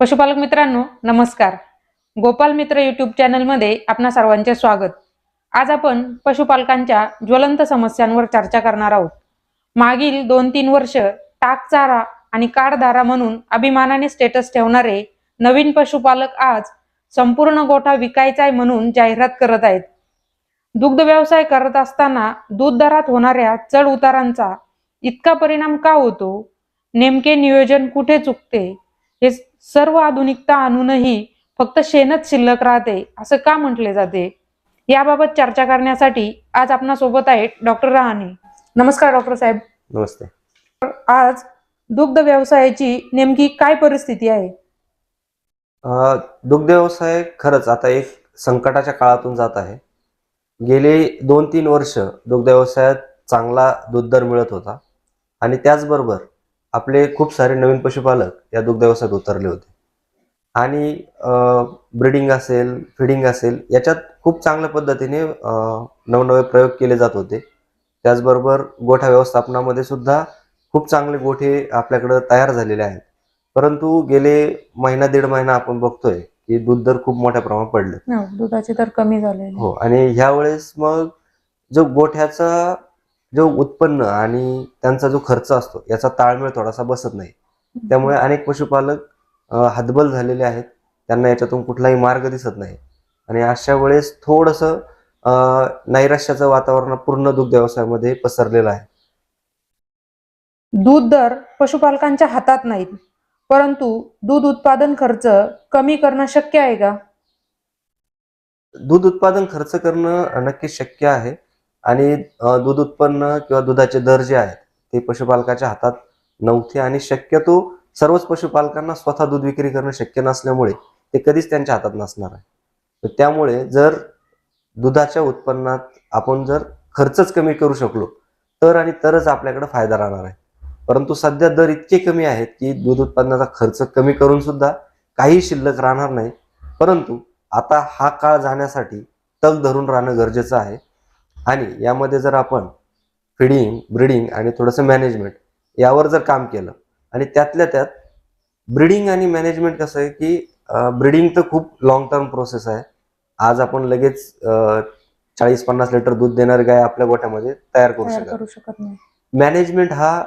पशुपालक मित्रांनो नमस्कार. गोपाल मित्र युट्यूब चॅनलमध्ये आपणा सर्वांचे स्वागत. आज आपण पशुपालकांच्या ज्वलंत समस्यांवर चर्चा करणार आहोत. मागील दोन तीन वर्ष टाकचारा आणि काळधारा म्हणून अभिमानाने स्टेटस ठेवणारे नवीन पशुपालक आज संपूर्ण गोठा विकायचा आहे म्हणून जाहिरात करत आहेत. दुग्ध व्यवसाय करत असताना दूध दरात होणाऱ्या चढ उतारांचा इतका परिणाम का होतो? नेमके नियोजन कुठे चुकते? हे सर्व आधुनिकता आणूनही फक्त शेणच शिल्लक राहते असं का म्हटले जाते? याबाबत चर्चा करण्यासाठी आज आपणा सोबत आहेत डॉक्टर रहाणे. नमस्कार डॉक्टर साहेब. नमस्ते. आज दुग्ध व्यवसायाची नेमकी काय परिस्थिती आहे? दुग्ध व्यवसाय खरंच आता एक संकटाच्या काळातून जात आहे. गेले दोन तीन वर्ष दुग्ध व्यवसायात चांगला दूध दर मिळत होता. आणि त्याचबरोबर आपले खूप सारे नवीन पशुपालक या दुग्ध व्यवसायात उतरले होते. आणि ब्रिडिंग असेल फिडिंग असेल याच्यात खूप चांगल्या पद्धतीने नवनवे प्रयोग केले जात होते. त्याचबरोबर गोठा व्यवस्थापनामध्ये सुद्धा खूप चांगले गोठे आपल्याकडं तयार झालेले आहेत. परंतु गेले महिना दीड महिना आपण बघतोय की दूध दर खूप मोठ्या प्रमाणात पडले. हो, दुधाचे दर कमी झाले हो आणि ह्या वेळेस मग जो गोठ्याचा जो उत्पन्न आणि त्यांचा जो खर्च असतो याचा ताळमेळ थोडासा बसत नाही. त्यामुळे अनेक पशुपालक हतबल झालेले आहेत. त्यांना याच्यातून कुठलाही मार्ग दिसत नाही. आणि अशा वेळेस थोडंसं नैराश्याचं वातावरण पूर्ण दुग्ध व्यवसायामध्ये पसरलेलं आहे. दूध दर पशुपालकांच्या हातात नाहीत. परंतु दूध उत्पादन खर्च कमी करणं शक्य आहे का? दूध उत्पादन खर्च करणं नक्कीच शक्य आहे. आणि दूध उत्पन्न किंवा दुधाचे दर जे आहेत ते पशुपालकाच्या हातात नव्हते आणि शक्यतो सर्वच पशुपालकांना स्वतः दूध विक्री करणं शक्य नसल्यामुळे ते कधीच त्यांच्या हातात नसणार आहे. तर त्यामुळे जर दुधाच्या उत्पन्नात आपण जर खर्चच कमी करू शकलो तर आणि तरच आपल्याकडे फायदा राहणार आहे. परंतु सध्या दर इतके कमी आहेत की दूध उत्पादनाचा खर्च कमी करून सुद्धा काही शिल्लक राहणार नाही. परंतु आता हा काळ जाण्यासाठी तग धरून राहणं गरजेचं आहे. आणि यामध्ये जर आपण फिडिंग ब्रिडिंग आणि थोडंसं मॅनेजमेंट यावर जर काम केलं आणि त्यातल्या त्यात ब्रिडिंग आणि मॅनेजमेंट कसं आहे की ब्रिडिंग तर खूप लॉंग टर्म प्रोसेस आहे. आज आपण लगेच चाळीस पन्नास लिटर दूध देणारी गाय आपल्या गोठ्यामध्ये तयार करू शकत नाही. मॅनेजमेंट हा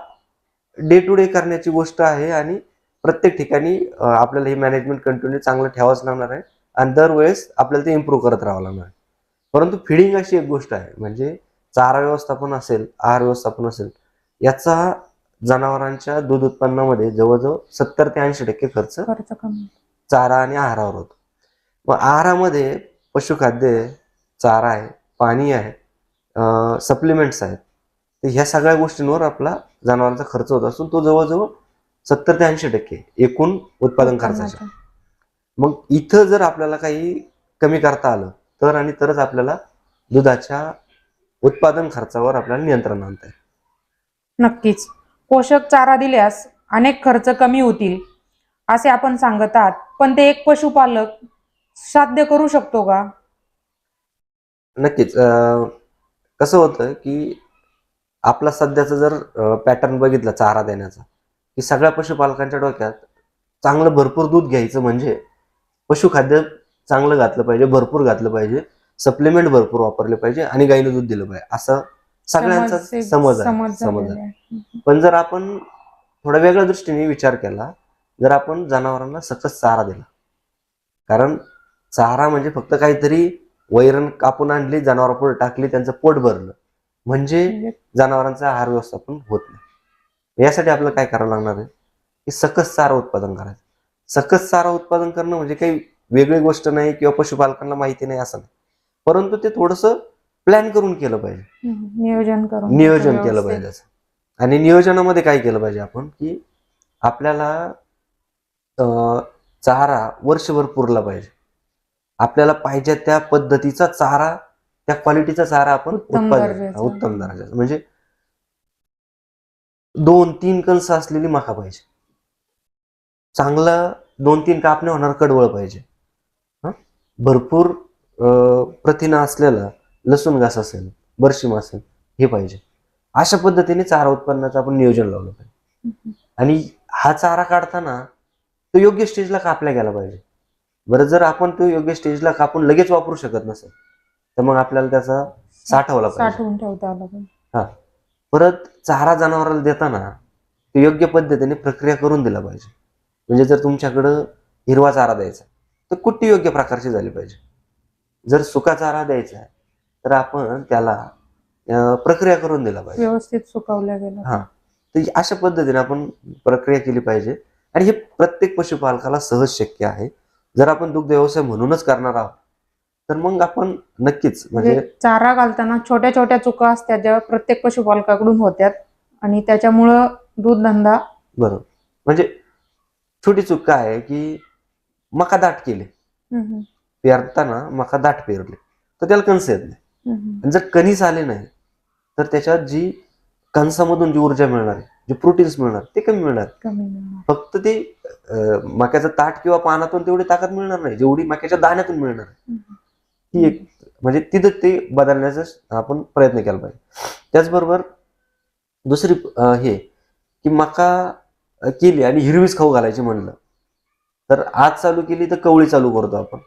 डे टू डे करण्याची गोष्ट आहे आणि प्रत्येक ठिकाणी आपल्याला ही मॅनेजमेंट कंटिन्यू चांगलं ठेवावंच लागणार आहे आणि दरवेळेस आपल्याला ते इम्प्रूव्ह करत राहावं लागणार आहे. परंतु फिडिंग अशी एक गोष्ट आहे म्हणजे चारा व्यवस्थापन असेल आहार व्यवस्थापन असेल याचा जनावरांच्या दूध उत्पन्नामध्ये जवळजवळ सत्तर ते ऐंशी टक्के खर्च चारा आणि आहारावर होतो. मग आहारामध्ये पशुखाद्य चारा आहे पाणी आहे सप्लिमेंट्स आहेत तर ह्या सगळ्या गोष्टींवर आपला जनावरांचा खर्च होत असून तो जवळजवळ सत्तर ते ऐंशी टक्के एकूण उत्पादन खर्चाच्या. मग इथं जर आपल्याला काही कमी करता आलं तर आणि तरच आपल्याला दुधाच्या उत्पादन खर्चावर आपल्याला नियंत्रण आणता येईल. नक्कीच. पोषक चारा दिल्यास अनेक खर्च कमी होतील असे आपण सांगत आहात. पण ते एक पशुपालक साध्य करू शकतो का? नक्कीच. अं, कसं होतं की आपला सध्याचा जर पॅटर्न बघितला चारा देण्याचा की सगळ्या पशुपालकांच्या डोक्यात चांगलं भरपूर दूध घ्यायचं म्हणजे पशुखाद्य चांगलं घातलं पाहिजे भरपूर घातलं पाहिजे सप्लिमेंट भरपूर वापरले पाहिजे आणि गाईनं दूध दिलं पाहिजे. असं सगळ्यांचा समज- आहे समज आहे. पण जर आपण थोड्या वेगळ्या दृष्टीने विचार केला जर आपण जनावरांना सकस चारा दिला कारण चारा म्हणजे फक्त काहीतरी वैरण कापून आणली जनावरांपुढे टाकली त्यांचं पोट भरलं म्हणजे म्हणजे जनावरांचं आहार व्यवस्थापन होत नाही. यासाठी आपल्याला काय करावं लागणार आहे? की सकस चारा उत्पादन करायचं. सकस चारा उत्पादन करणं म्हणजे काही वेगळी गोष्ट नाही किंवा पशुपालकांना माहिती नाही असं नाही. परंतु ते थोडंसं प्लॅन करून केलं पाहिजे. नियोजन करून. नियोजन केलं. पाहिजे आणि नियोजनामध्ये काय केलं पाहिजे आपण की आपल्याला चारा वर्षभर पुरला पाहिजे. आपल्याला पाहिजे त्या पद्धतीचा चारा त्या क्वालिटीचा चारा आपण उत्तम उत्पादन दर्जाचा. उत्तम दर्जाचा. म्हणजे दोन तीन कंस असलेली मका पाहिजे. चांगला दोन तीन कापणे होणार कडवळ पाहिजे? भरपूर प्रथिना असलेला लसूण घास असेल बरशिम असेल हे पाहिजे. अशा पद्धतीने चारा उत्पन्नाचं आपण नियोजन लावलं पाहिजे. आणि हा चारा काढताना तो योग्य स्टेजला कापला गेला पाहिजे. बरं जर आपण तो योग्य स्टेजला कापून लगेच वापरू शकत नसेल तर मग आपल्याला त्याचा साठवला पाहिजे. पाहिजे. परत चारा जनावराला देताना ते योग्य पद्धतीने प्रक्रिया करून दिला पाहिजे. म्हणजे जर तुमच्याकडं हिरवा चारा द्यायचा तर कुट्टी योग्य प्रकारची झाली पाहिजे. जर सुका चारा द्यायचा आहे तर आपण त्याला प्रक्रिया करून दिला पाहिजे. व्यवस्थित सुकवल्या गेलं हा. तर अशा पद्धतीने आपण प्रक्रिया केली पाहिजे. आणि हे प्रत्येक पशुपालकाला सहज शक्य आहे. जर आपण दुग्ध व्यवसाय म्हणूनच करणार आहोत तर मग आपण नक्कीच म्हणजे म्हणजे चारा घालताना छोट्या छोट्या चुका असतात ज्या प्रत्येक पशुपालकाकडून होत्यात. आणि त्याच्यामुळं दूध धंदा बरोबर. म्हणजे छोटी चूक काय आहे की मका दाट केले पेरताना मका दाट पेरले. तर त्याला कणस येत नाही. जर कणीस आले नाही तर त्याच्यात जी कणसामधून जी ऊर्जा मिळणार आहे जे प्रोटीन्स मिळणार ते कमी मिळणार. फक्त ते मक्याचं ताट किंवा पानातून तेवढी ताकद मिळणार नाही. जेवढी मक्याच्या दाण्यातून मिळणार. ती एक म्हणजे तिथं ते बदलण्याचा आपण प्रयत्न केला पाहिजे. त्याचबरोबर दुसरी हे की मका केली आणि हिरवीच खाऊ घालायची म्हणलं. तर आज चालू केली तर कवळी चालू करतो आपण.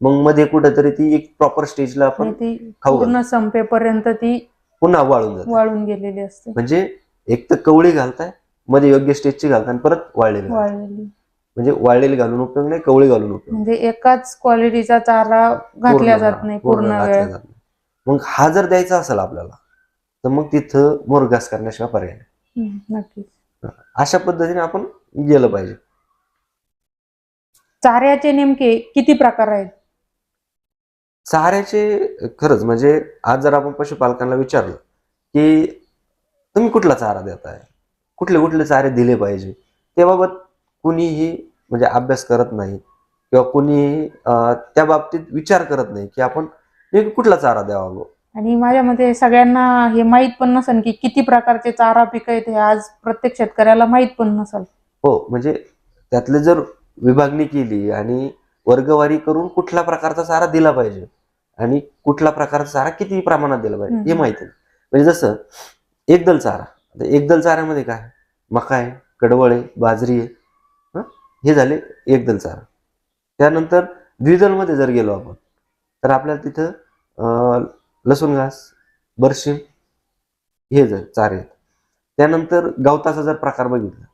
मग मध्ये कुठेतरी ती एक प्रॉपर स्टेजला आपण ती खाऊ पूर्ण संपेपर्यंत ती पुन्हा वाळून जाते. वाळून गेलेली असते. म्हणजे एक तर कवळी घालतायमध्ये योग्य स्टेजची घालताय आणि परत वाळलेली. वाळलेली. म्हणजे वाळलेली घालून उपयोग नाही कवळी घालून उपयोग म्हणजे एकाच क्वालिटीचा चारा पूर्ण- जात नाही पूर्ण वेळ. मग हा जर द्यायचा असेल आपल्याला तर मग तिथं मोरगास करण्याशिवाय पर्याय नाही. नक्कीच. अशा पद्धतीने आपण गेलं पाहिजे. चाऱ्याचे नेमके किती प्रकार आहेत? चाऱ्याचे खरंच म्हणजे आज जर आपण पशुपालकांना विचारलं की तुम्ही कुठला चारा देताय? कुठले कुठले चारे दिले पाहिजे? त्याबाबत कुणीही म्हणजे अभ्यास करत नाही किंवा कुणी अं, त्या बाबतीत विचार करत नाही की आपण कुठला चारा द्यावा बुवा. आणि माझ्या मते सगळ्यांना हे माहीत पण नसेल की किती प्रकारचे चारा पिकं आहेत हे आज प्रत्येक शेतकऱ्याला माहीत पण नसेल. हो म्हणजे त्यातले जर विभागणी केली आणि वर्गवारी करून कुठल्या प्रकारचा चारा दिला पाहिजे आणि कुठला प्रकारचा चारा किती प्रमाणात दिला पाहिजे हे. माहिती म्हणजे जसं एकदल चारा आता एकदल चाऱ्यामध्ये काय? मका आहे कडवळ आहे बाजरी आहे हं? झाले एकदल चारा त्यानंतर द्विदलमध्ये जर गेलो आपण तर आपल्याला तिथं लसूण घास बरशिम हे जर चारे आहेत त्यानंतर गवताचा जर प्रकार बघितला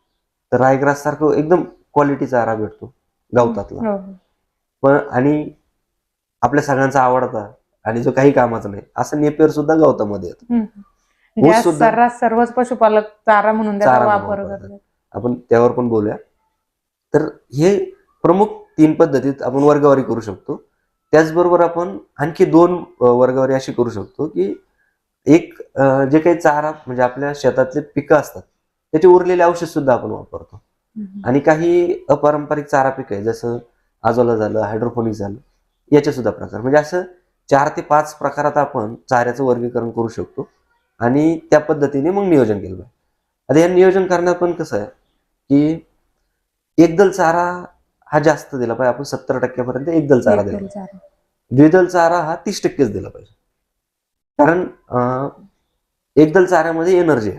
तर रायग्रास सारखं एकदम क्वालिटी चारा भेटतो गवतातला हो. पण आणि आपल्या सगळ्यांचा आवडता आणि जो काही कामाचा नाही असं नेपियर सुद्धा गवतामध्ये येतो. म्हणजे सर्वच पशुपालक चारा म्हणून वापर आपण त्यावर पण बोलूया तर हे प्रमुख तीन पद्धतीत आपण वर्गवारी करू शकतो त्याचबरोबर आपण आणखी दोन वर्गवारी अशी करू शकतो की एक जे काही चारा म्हणजे आपल्या शेतातले पिकं असतात त्याचे उरलेले औषध सुद्धा आपण वापरतो. आणि काही अपारंपरिक चारा पिकं आहे जसं आजोला झालं हायड्रोफोनिक झालं याचे सुद्धा प्रकार. म्हणजे असं चार ते पाच प्रकारात आपण चाऱ्याचं वर्गीकरण करू शकतो आणि त्या पद्धतीने मग नियोजन केलं पाहिजे. आता या नियोजन करण्यात पण कसं आहे की एकदल चारा हा जास्त दिला पाहिजे आपण सत्तर टक्क्यापर्यंत एकदल चारा दिला. द्विदल चारा हा तीस टक्केच दिला पाहिजे. कारण एकदल चाऱ्यामध्ये एनर्जी आहे.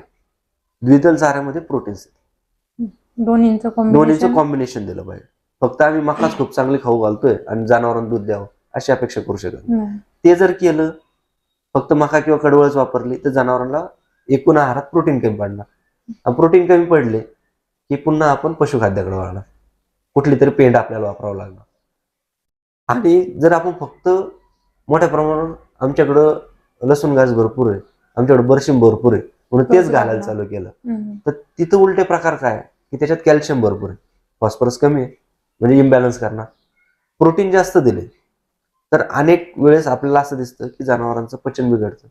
द्विदल चाऱ्यामध्ये प्रोटीन्स दोन्हींचं दोन्हीचं कॉम्बिनेशन दिलं पाहिजे. फक्त आम्ही मकाच खूप चांगली खाऊ घालतोय आणि जनावरांना दूध द्यावं अशी अपेक्षा करू शकत नाही. ते जर केलं फक्त मका किंवा कडवळच वापरली तर जनावरांना एकूण आहारात प्रोटीन कमी पडणार. प्रोटीन कमी पडले की पुन्हा आपण पशुखाद्याकडे वळणार. कुठली तरी पेंड आपल्याला वापरावं लागणार. आणि जर आपण फक्त मोठ्या प्रमाणावर आमच्याकडं लसूण घास भरपूर आहे आमच्याकडे बरशिम भरपूर आहे म्हणून तेच घालायला. चालू केलं. तर तिथं उलटे प्रकार काय? की त्याच्यात कॅल्शियम भरपूर आहे. फॉस्फरस कमी आहे. म्हणजे इम्बॅलन्स करणार. प्रोटीन जास्त दिले. तर अनेक वेळेस आपल्याला असं दिसतं की जनावरांचं पचन बिघडतं.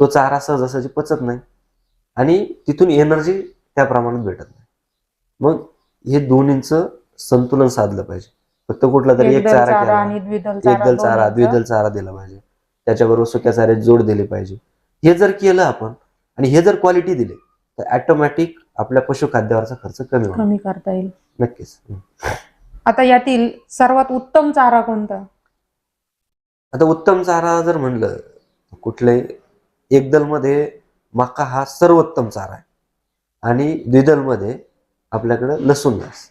तो चारा सहजासहजी पचत नाही. आणि तिथून एनर्जी त्या प्रमाणात भेटत नाही. मग हे दोन्हींचं संतुलन साधलं पाहिजे. फक्त कुठला तरी एक चारा केला. एकदल चारा. द्विदल चारा दिला पाहिजे. त्याच्याबरोबर सुक्या चाऱ्यात जोड दिली पाहिजे. हे जर केलं आपण आणि हे जर क्वालिटी दिली तर ऑटोमॅटिक आपल्या पशुखाद्यावरचा खर्च कमी कमी करता येईल. नक्कीच. आता यातील सर्वात उत्तम चारा कोणता? आता उत्तम चारा जर म्हणलं कुठले एकदलमध्ये मका हा सर्वोत्तम चारा आहे. आणि द्विदलमध्ये आपल्याकडं लसूण घास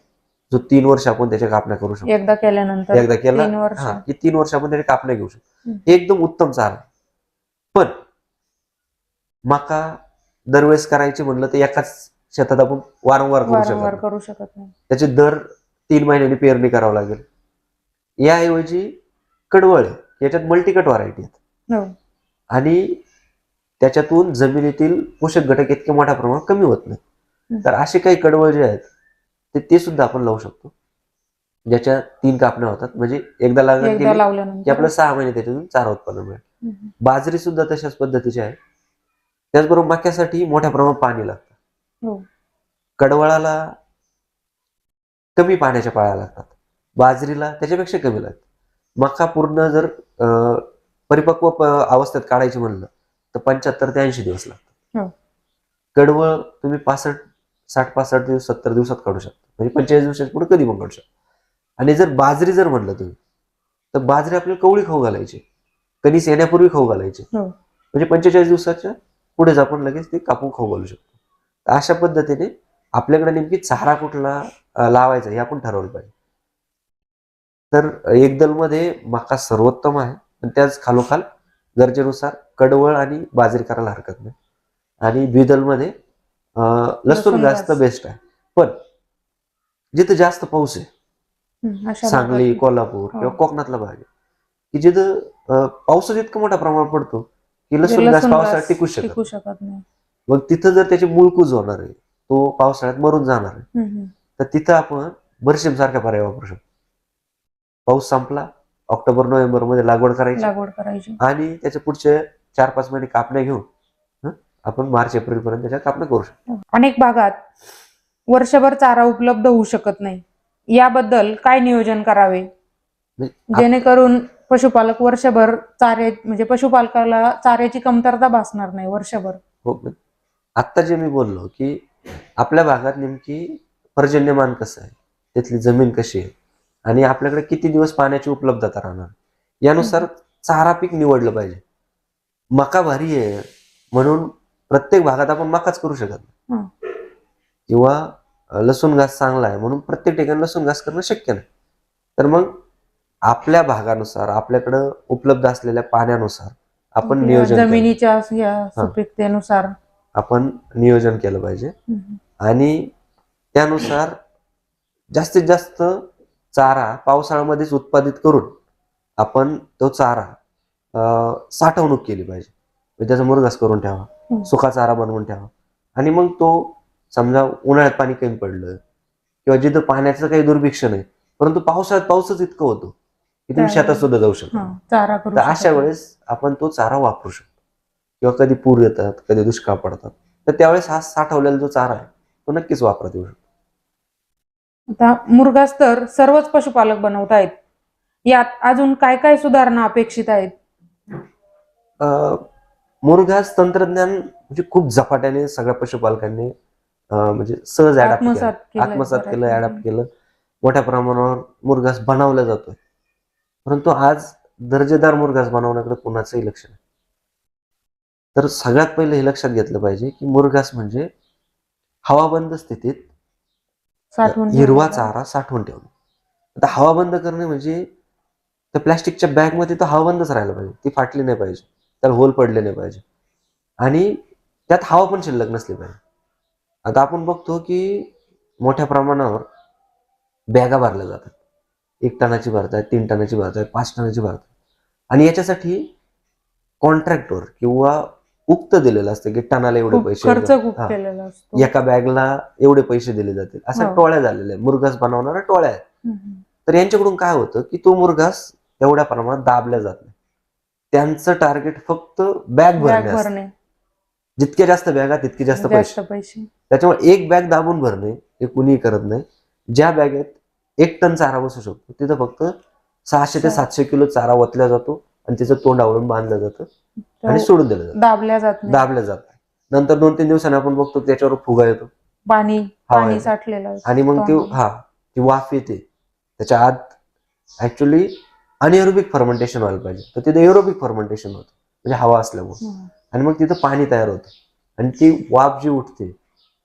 जो तीन वर्ष आपण त्याच्या कापण्या करू शकतो. एकदा केल्यानंतर एकदा केला तीन वर्ष. हा की तीन वर्ष आपण त्याच्या कापण्या घेऊ शकतो. हम्म. एकदम उत्तम चारा आहे. पण मका दरवेळेस करायचे म्हणलं तर एकाच शेतात आपण वारंवार करू शकत वारंवार. करू शकत नाही. त्याचे दर तीन महिन्यांनी पेरणी करावं लागेल. याऐवजी कडवळ आहे याच्यात मल्टीकट व्हरायटी आहेत. हो. आणि त्याच्यातून जमिनीतील पोषक घटक इतके मोठ्या प्रमाणात कमी होत नाही हम्म. तर असे काही कडवळ जे आहेत ते ते सुद्धा आपण लावू शकतो. ज्याच्या तीन कापण्या होतात. म्हणजे एकदा लागण एकदा केली की लावल्यानंतर. आपल्याला सहा महिने त्याच्यातून चारा उत्पन्न मिळेल. हम्म. बाजरी सुद्धा तशाच पद्धतीची आहे. त्याचबरोबर मक्यासाठी मोठ्या प्रमाणात पाणी लागतं. कडवळाला कमी पाण्याच्या पाळ्या लागतात. बाजरीला त्याच्यापेक्षा कमी लागतात. मका पूर्ण जर परिपक्व अवस्थेत काढायची म्हणलं तर पंच्याहत्तर ते ऐंशी दिवस लागतात. हो. कडवळ तुम्ही पासष्ट साठ पासष्ट दिवस सत्तर दिवसात काढू शकता. म्हणजे पंचेचाळीस दिवसाच्या पुढे कधी पण काढू शकता. आणि जर बाजरी जर म्हणलं तुम्ही तर बाजरी आपल्याला कवळी खाऊ घालायची. कणीस येण्यापूर्वी खाऊ घालायची. हो. म्हणजे पंचेचाळीस दिवसाच्या पुढेच आपण लगेच ते कापून खाऊ घालू शकतो. अशा पद्धतीने आपल्याकडे नेमकी चारा कुठला लावायचा हे आपण ठरवलं पाहिजे तर एकदलमध्ये मका सर्वोत्तम आहे पण त्याच खालोखाल गरजेनुसार कडवळ आणि बाजरी करायला हरकत नाही आणि द्विदलमध्ये लसूण जास्त. बेस्ट आहे पण जिथं जास्त पाऊस आहे सांगली. कोल्हापूर किंवा हो. कोकणातला भाग आहे की जिथं पावसाचं इतकं मोठा प्रमाण पडतो की लसूण घास लसूण पावसाळ्यात घास टिकू शकत टिकू शकत नाही मग तिथं जर त्याची मूळकूज होणार आहे तो पावसाळ्यात मरून जाणार आहे. तर तिथं आपण बरशिम सारखा पर्याय वापरू शकतो. पाऊस संपला ऑक्टोबर नोव्हेंबरमध्ये लागवड करायची. लागवड करायची. आणि त्याच्या पुढचे चार पाच महिने कापण्या घेऊन आपण मार्च एप्रिल पर्यंत त्याच्या कापण्या करू शकतो. अनेक भागात वर्षभर चारा उपलब्ध होऊ शकत नाही. याबद्दल काय नियोजन करावे? म्हणजे जेणेकरून पशुपालक वर्षभर चारे म्हणजे पशुपालकाला चाऱ्याची कमतरता भासणार नाही वर्षभर. हो आत्ता जे मी बोललो की आपल्या भागात नेमकी पर्जन्यमान कसं आहे? तिथली जमीन कशी आहे? आणि आपल्याकडे किती दिवस पाण्याची उपलब्धता राहणार? यानुसार चारा पीक निवडलं पाहिजे. मका भारी आहे म्हणून प्रत्येक भागात आपण मकाच करू शकत नाही. हं. किंवा लसूण घास चांगला आहे म्हणून प्रत्येक ठिकाणी लसूण घास करणं शक्य नाही. तर मग आपल्या भागानुसार आपल्याकडं उपलब्ध असलेल्या पाण्यानुसार आपण नियोजन. जमिनीच्या सुपीकतेनुसार आपण नियोजन केलं पाहिजे. आणि त्यानुसार जास्तीत जास्त चारा पावसाळ्यामध्येच उत्पादित करून आपण तो चारा साठवणूक केली पाहिजे म्हणजे त्याचा मुरघास करून ठेवा हम्म. सुका चारा बनवून ठेवा आणि मग तो समजा उन्हाळ्यात पाणी कमी पडलं किंवा जिथं पाण्याचं काही दुर्भिक्ष नाही परंतु पावसाळ्यात पाऊसच इतकं होतो की तुम्ही शेतात सुद्धा जाऊ शकता हा, तर अशा. वेळेस आपण तो चारा वापरू शकतो किंवा कधी पूर येतात कधी दुष्काळ पडतात तर त्यावेळेस हा साठवलेला जो चारा आहे तो नक्कीच वापरात येऊ शकतो. आता मुरघास तर सर्वच पशुपालक बनवत आहेत यात अजून काय काय सुधारणा अपेक्षित आहेत? मुरघास तंत्रज्ञान म्हणजे खूप झपाट्याने सगळ्या पशुपालकांनी म्हणजे सहज केलं. आत्मसात केलं अडॅप्ट केलं. मोठ्या प्रमाणावर मुरघास बनवला जातोय. परंतु आज दर्जेदार मुरघास बनवण्याकडे कोणाचंही लक्ष नाही. तर सगळ्यात पहिले हे लक्षात घेतलं पाहिजे की मुरघास म्हणजे हवाबंद स्थितीत हिरवा. चारा साठवून ठेवणे. आता हवा बंद करणे म्हणजे त्या प्लॅस्टिकच्या बॅगमध्ये तो हवा बंदच राहायला पाहिजे. ती फाटली नाही पाहिजे. त्याला होल पडले नाही पाहिजे. आणि त्यात हवा पण शिल्लक नसली पाहिजे. आता आपण बघतो की मोठ्या प्रमाणावर बॅगा भरल्या जातात. एक टनाची भरतायत तीन टनाची भरतायत पाच टनाची भरतायत. आणि याच्यासाठी कॉन्ट्रॅक्टवर किंवा उक्त दिलेलं असतं की टनाला एवढे पैसे हा. एका बॅगला एवढे पैसे दिले जातील. अशा हो. टोळ्या झालेल्या मुरघास बनवणाऱ्या टोळ्या आहेत. तर यांच्याकडून काय होतं की तो मुरघास तेवढ्या प्रमाणात दाबल्या जात नाही. त्यांचं टार्गेट फक्त बॅग भरणे असतं. भरणे. जितके जास्त बॅगा तितके जास्त पैसे. त्याच्यामुळे एक बॅग दाबून भरणे हे कुणीही करत नाही. ज्या बॅगेत एक टन चारा बसू शकतो तिथं फक्त सहाशे ते सहा. सातशे किलो चारा ओतल्या जातो आणि तिचं तोंड आवळून बांधलं जातं. आणि सोडून दिलं जातं. दाबल्या जात नाही. दाबलं जात नाही. नंतर दोन तीन दिवसांनी आपण बघतो त्याच्यावर फुगा येतो. पाणी पाणी. साठलेलं. आणि मग ती. हा ती वाफ येते. त्याच्या आत ऍक्च्युली अनएरोबिक फर्मेंटेशन व्हायला पाहिजे. तर तिथे एरोबिक फर्मेंटेशन होतं. म्हणजे हवा असल्यामुळे. आणि मग तिथं पाणी तयार होतं. आणि ती वाफ जी उठते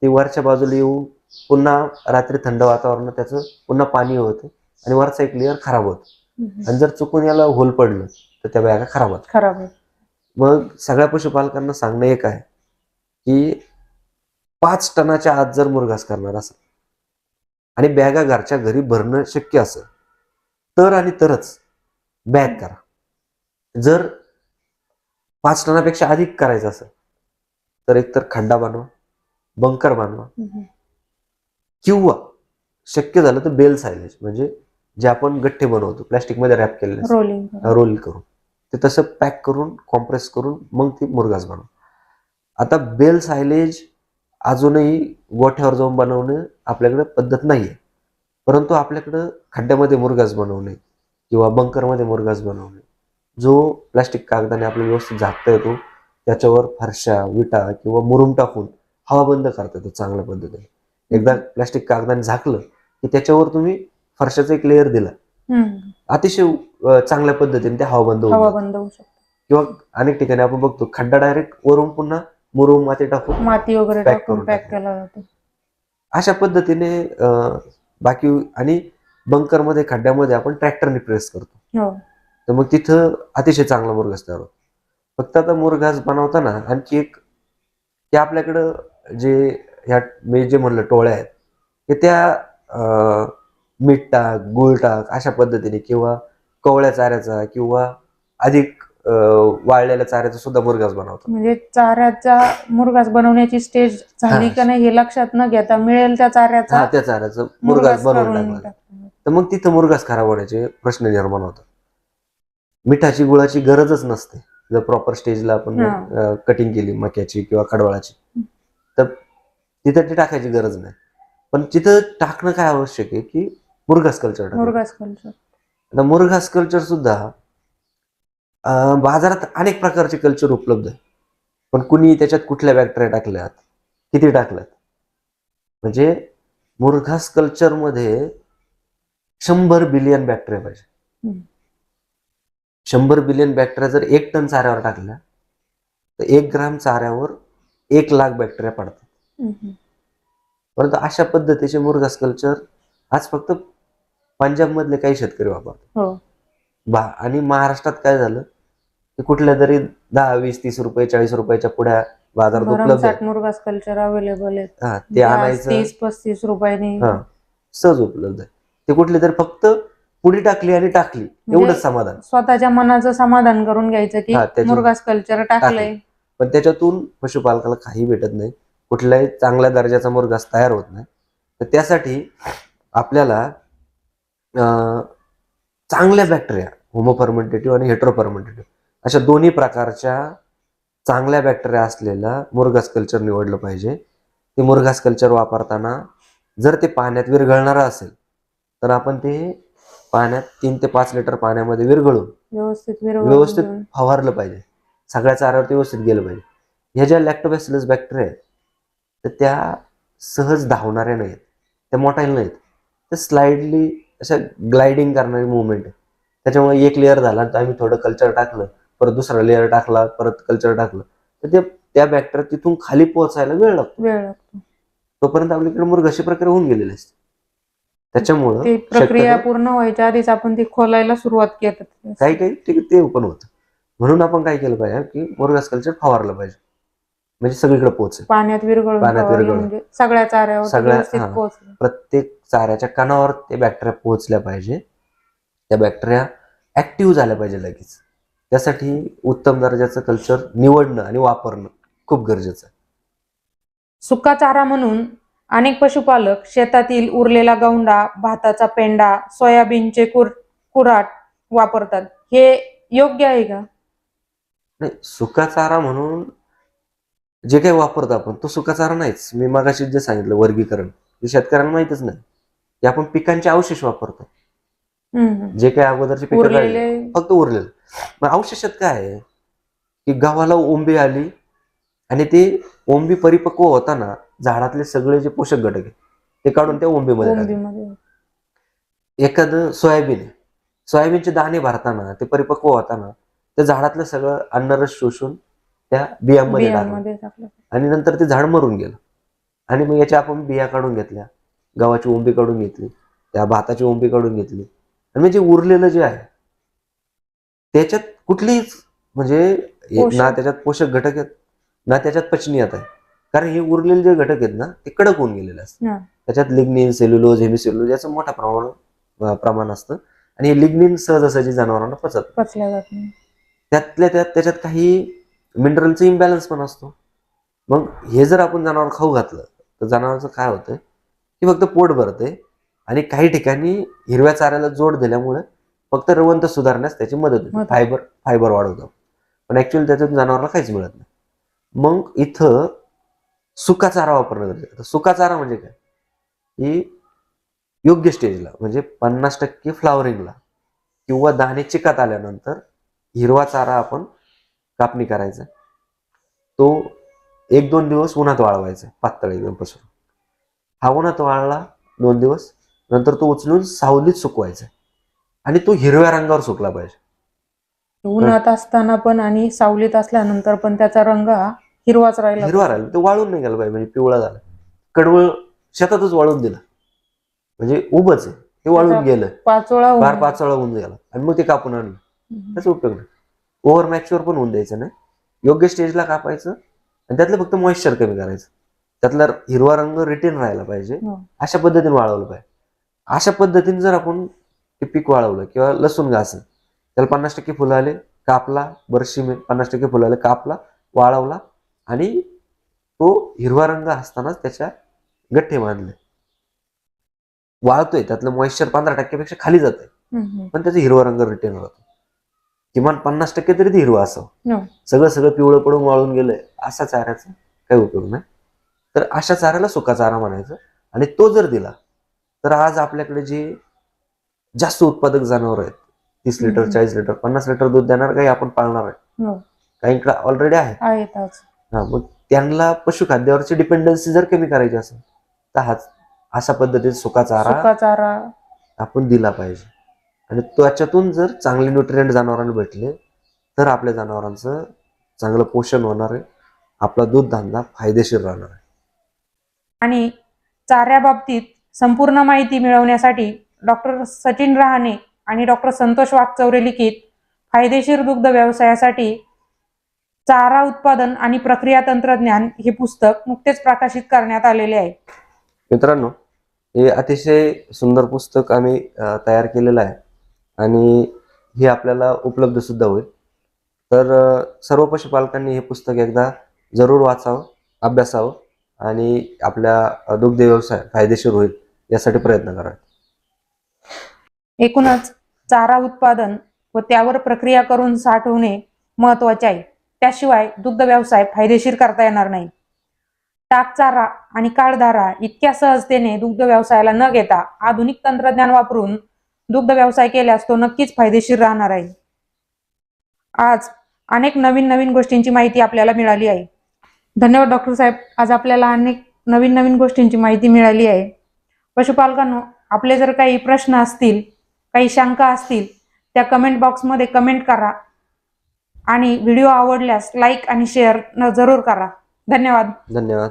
ती वरच्या बाजूला येऊन पुन्हा रात्री थंड वातावरणात त्याचं पुन्हा पाणी होतं. आणि वरचा एक लेअर खराब होतो. आणि जर चुकून याला होल पडलं तर त्या बॅगा खराब होतात. खराब आहे मग सगळ्या पशुपालकांना सांगणं एक आहे की पाच टनाच्या आत जर मुरघास करणार असेल आणि बॅगा घरच्या घरी भरणं शक्य असेल तर आणि तरच बॅग करा. जर पाच टनापेक्षा अधिक करायचं असेल तर एकतर खड्डा बनवा बंकर बनवा हम्म. किंवा शक्य झालं तर बेल सायलेज म्हणजे जे आपण गठ्ठे बनवतो प्लॅस्टिकमध्ये रॅप केलेले रोल करून. ते तसं पॅक करून कॉम्प्रेस करून मग ती मुरघास बनव आता बेल सायलेज अजूनही गोठ्यावर जाऊन बनवणं आपल्याकडे पद्धत नाहीये. परंतु आपल्याकडं खड्ड्यामध्ये मुरघास बनवणे किंवा बंकरमध्ये मुरघास बनवणे जो प्लास्टिक कागदाने आपल्याला व्यवस्थित झाकता येतो त्याच्यावर फरशा विटा किंवा मुरुम टाकून हवा बंद करता येतो चांगल्या पद्धतीने. एकदा प्लास्टिक कागदाने झाकलं की त्याच्यावर तुम्ही फरशाचं एक लेअर दिला. अतिशय चांगल्या पद्धतीने ते हवा बंद हवा होऊ शकतो. किंवा अनेक ठिकाणी आपण बघतो खड्डा डायरेक्ट वरून पुन्हा मुरुम माती टाकून माती वगैरे Pack टाकून करून पॅक. केला जातो. अशा पद्धतीने अ, बाकी आणि बंकरमध्ये खड्ड्यामध्ये आपण ट्रॅक्टरने प्रेस करतो. हो. तर मग तिथं अतिशय चांगला मुरघास तयार होतो. फक्त आता मुरघास बनवताना आणखी एक की आपल्याकडं जे ह्या मी जे म्हणलं टोळ्या आहेत की त्या अ, मीठ टाक गुळ टाक अशा पद्धतीने किंवा कवळ्या चाऱ्याचा किंवा अधिक वाळलेल्या चाऱ्याचा सुद्धा मुरघास बनवतात म्हणजे चाऱ्याचा मुरघास बनवण्याची स्टेज झाली. का नाही हे लक्षात न घेता मिळेल त्या चाऱ्याचा त्या चाऱ्याचं मुरघास बनवून. तर मग तिथं मुरघास खराब होण्याचे प्रश्न निर्माण होतात मिठाची गुळाची गरजच नसते जर प्रॉपर स्टेजला आपण. कटिंग केली मक्याची किंवा कडवाळाची. तर तिथं ती टाकायची गरज नाही पण तिथं टाकणं काय आवश्यक आहे की मुरघास कल्चर मुरघास कल्चर आता मुरघास कल्चर सुद्धा बाजारात अनेक प्रकारचे कल्चर उपलब्ध आहे पण कुणी त्याच्यात कुठल्या बॅक्टेरिया टाकल्यात किती टाकल्यात? म्हणजे मुरघास कल्चरमध्ये शंभर बिलियन बॅक्टेरिया पाहिजे. शंभर बिलियन बॅक्टेरिया जर एक टन चाऱ्यावर टाकल्या तर एक ग्राम चाऱ्यावर एक लाख बॅक्टेरिया पडतात. परंतु अशा पद्धतीचे मुरघास कल्चर आज फक्त पंजाबमधले काही शेतकरी वापरतात हो. बा आणि महाराष्ट्रात काय झालं? की कुठल्या तरी दहा वीस तीस रुपये चाळीस रुपयाच्या पुढ्या बाजारात उपलब्ध कल्चर अवेलेबल आहेत. हा, ते आणायचं. तीस पस्तीस रुपयाने. सहज उपलब्ध आहे. ते कुठले तरी फक्त पुडी टाकली आणि टाकली. म्हणजे एवढंच समाधान. स्वतःच्या मनाचं समाधान करून घ्यायचं की मुरघास कल्चर टाकलंय. पण त्याच्यातून पशुपालकाला काही भेटत नाही. कुठल्याही चांगल्या दर्जाचा मुरघास तयार होत नाही. तर त्यासाठी आपल्याला चांगल्या बॅक्टेरिया होमोफर्मेंटेटिव्ह आणि हेट्रोफर्मेंटेटिव्ह अशा दोन्ही प्रकारच्या चांगल्या बॅक्टेरिया असलेला मुरघास कल्चर निवडलं पाहिजे. ते मुरघास कल्चर वापरताना जर ते पाण्यात विरघळणारं असेल तर आपण ते पाण्यात तीन ते पाच लिटर पाण्यामध्ये विरघळून व्यवस्थित व्यवस्थित. फवारलं पाहिजे. सगळ्या चाऱ्यावरती व्यवस्थित गेलं पाहिजे. ह्या ज्या लॅक्टोबॅसिलस बॅक्टेरिया आहेत तर त्या सहज धावणाऱ्या नाहीत त्या मोठाल्या नाहीत. त्या स्लाइडली अशा ग्लायडिंग करणारी मुवमेंट त्याच्यामुळे एक लेअर झाला तर आम्ही थोडं कल्चर टाकलं परत दुसरा लेअर टाकला परत कल्चर टाकलं. तर ते त्या बॅक्टेरिया तिथून खाली पोहोचायला वेळ लागतो. वेळ लागतो. तोपर्यंत आपल्याकडे मुरघाशी प्रक्रिया होऊन गेलेली असते त्याच्यामुळं ती प्रक्रिया पूर्ण व्हायच्या आधीच आपण ती खोलायला सुरुवात करत काही काही ते पण होतं. म्हणून आपण काय केलं पाहिजे की मुरघास कल्चर फवारलं पाहिजे. म्हणजे सगळीकडे पोहोचेल. पाण्यात विरघळून पाण्यात विरघळून. म्हणजे सगळ्या चाऱ्यावर ते सगळ्या- व्यवस्थित हा. पोहोचलं. प्रत्येक चाऱ्याच्या कणावर ते बॅक्टेरिया पोहोचल्या पाहिजे. त्या बॅक्टेरिया ऍक्टिव्ह झाल्या पाहिजे लगेच. त्यासाठी उत्तम दर्जाचं कल्चर निवडणं आणि वापरणं खूप गरजेचं आहे. सुका चारा म्हणून अनेक पशुपालक शेतातील उरलेला गौंडा भाताचा पेंडा सोयाबीनचे कुर कुराट वापरतात. हे योग्य आहे का? नाही सुका चारा म्हणून जे काही वापरतो आपण तो सुका चारा नाहीच. मी मागाशी जे सांगितलं वर्गीकरण हे शेतकऱ्यांना माहितच नाही. की आपण पिकांचे अवशेष वापरतो. जे काही अगोदरचे पिकं फक्त उरलेलं. मग अवशेषात काय आहे? की गव्हाला ओंबी आली आणि ते ओंबी परिपक्व होताना झाडातले सगळे जे पोषक घटक आहे ते काढून त्या ओंबीमध्ये एखादं सोयाबीन आहे. सोयाबीनचे दाणे भरताना ते परिपक्व होताना त्या झाडातलं सगळं अन्नरस शोषून त्या बियांमध्ये टाकलं. आणि नंतर ते झाड मरून गेलं. आणि मग याच्या आपण बिया काढून घेतल्या. गव्हाची ओंबी काढून घेतली. त्या भाताची ओंबी काढून घेतली. आणि म्हणजे उरलेलं जे आहे त्याच्यात कुठलीच म्हणजे. ना त्याच्यात पोषक घटक आहेत ना त्याच्यात पचनीयत आहे. कारण हे उरलेले जे घटक आहेत ना ते कडक होऊन गेलेले असतात. त्याच्यात लिग्निन सेल्युलोज हेमिसेल्युलोज याचं मोठं प्रमाण प्रमाण असतं. आणि हे लिग्निन सहजासहजी जनावरांना पचत. पचल्या जात नाही. त्यातल्या त्यात त्याच्यात काही मिनरलचा इम्बॅलन्स पण असतो. मग हे जर आपण जनावर खाऊ घातलं तर जनावरांचं काय होतंय? की फक्त पोट भरतंय आणि काही ठिकाणी हिरव्या चाऱ्याला जोड दिल्यामुळे फक्त रवंत सुधारण्यास त्याची मदत होते. फायबर फायबर वाढवतं. पण ऍक्च्युअली त्याच्यातून जनावराला काहीच मिळत नाही. मग इथं सुका चारा वापरणं गरजेचं सुका चारा म्हणजे काय? की योग्य स्टेजला म्हणजे पन्नास टक्के फ्लावरिंगला किंवा दाणे चिकात आल्यानंतर हिरवा चारा आपण कापणी करायचा. तो एक दोन दिवस उन्हात वाळवायचा पातळ एकदम पसरून हा उन्हात वाळला दोन दिवस नंतर तो उचलून सावलीत सुकवायचा. आणि तो हिरव्या रंगावर सुकला पाहिजे. उन्हात असताना पण आणि सावलीत असल्यानंतर पण त्याचा रंग हा हिरवाच राहिला हिरवा राहिला. तो वाळून नाही गेला पाहिजे म्हणजे पिवळा झाला. कडवळ शेतातच वाळून दिलं. म्हणजे उभंच आहे. ते वाळून गेलं. पाचोळा पाचोळा होऊन गेला. आणि मग ते कापून आणलं. त्याचा उपयोग नाही. ओव्हर मॅच्युअर पण होऊन द्यायचं नाही. योग्य स्टेजला कापायचं आणि त्यातलं फक्त मॉइश्चर कमी करायचं. त्यातला हिरवा रंग रिटेन राहायला पाहिजे. हो. अशा पद्धतीने वाळवलं पाहिजे. अशा पद्धतीने जर आपण ते पीक वाळवलं किंवा लसूण घास त्याला पन्नास टक्के फुलं आले कापला बरशी मे पन्नास टक्के फुलं आले कापला वाळवला आणि तो हिरवा रंग असतानाच त्याच्या गठ्ठे बांधले. वाळतोय त्यातलं मॉइश्चर पंधरा टक्क्यापेक्षा खाली जातंय. हम्म. पण त्याचा हिरवा रंग रिटेन राहतो. किमान पन्नास टक्के तरी ते हिरवा असावं. सगळं सगळं पिवळं पडून वाळून गेलंय. असा चाऱ्याचा काही उपयोग नाही. तर अशा चाऱ्याला सुका चारा म्हणायचं. आणि तो जर दिला तर आज आपल्याकडे जे जास्त उत्पादक जनावर आहेत तीस लिटर हम्म. चाळीस लिटर पन्नास लिटर दूध देणार काही आपण पाळणार आहे. काहींकडे ऑलरेडी आहे. हा मग त्यांना पशुखाद्यावरची डिपेंडन्सी जर कमी करायची असेल तर हाच अशा पद्धतीने सुका चारा सुका चारा. आपण दिला पाहिजे. आणि त्याच्यातून जर चांगले न्यूट्रिएंट जनावरांना भेटले तर आपल्या जनावरांचं चांगलं पोषण होणार आहे. आपला दूध धंदा फायदेशीर राहणार आहे. आणि चाऱ्याबाबतीत संपूर्ण माहिती मिळवण्यासाठी डॉक्टर सचिन रहाणे आणि डॉक्टर संतोष वाकचौरे लिखित फायदेशीर दुग्ध व्यवसायासाठी चारा उत्पादन आणि प्रक्रिया तंत्रज्ञान हे पुस्तक नुकतेच प्रकाशित करण्यात आलेले आहे. मित्रांनो हे अतिशय सुंदर पुस्तक आम्ही तयार केलेलं आहे. आणि हे आपल्याला उपलब्ध सुद्धा होईल. तर सर्व पशुपालकांनी हे पुस्तक एकदा जरूर वाचावं अभ्यासावं आणि आपल्या दुग्ध व्यवसाय फायदेशीर होईल यासाठी प्रयत्न करावे. एकूणच चारा उत्पादन व त्यावर प्रक्रिया करून साठवणे महत्त्वाचे आहे. त्याशिवाय दुग्ध व्यवसाय फायदेशीर करता येणार नाही. टाकचारा आणि काळधारा इतक्या सहजतेने दुग्ध व्यवसायाला न घेता आधुनिक तंत्रज्ञान वापरून दुग्ध व्यवसाय केल्यास तो नक्कीच फायदेशीर राहणार आहे. आज अनेक नवीन नवीन गोष्टींची माहिती आपल्याला मिळाली आहे. धन्यवाद डॉक्टर साहेब. आज आपल्याला अनेक नवीन नवीन गोष्टींची माहिती मिळाली आहे. पशुपालकांनो आपले जर काही प्रश्न असतील काही शंका असतील त्या कमेंट बॉक्समध्ये कमेंट करा. आणि व्हिडिओ आवडल्यास लाईक आणि शेअर जरूर करा. धन्यवाद. धन्यवाद.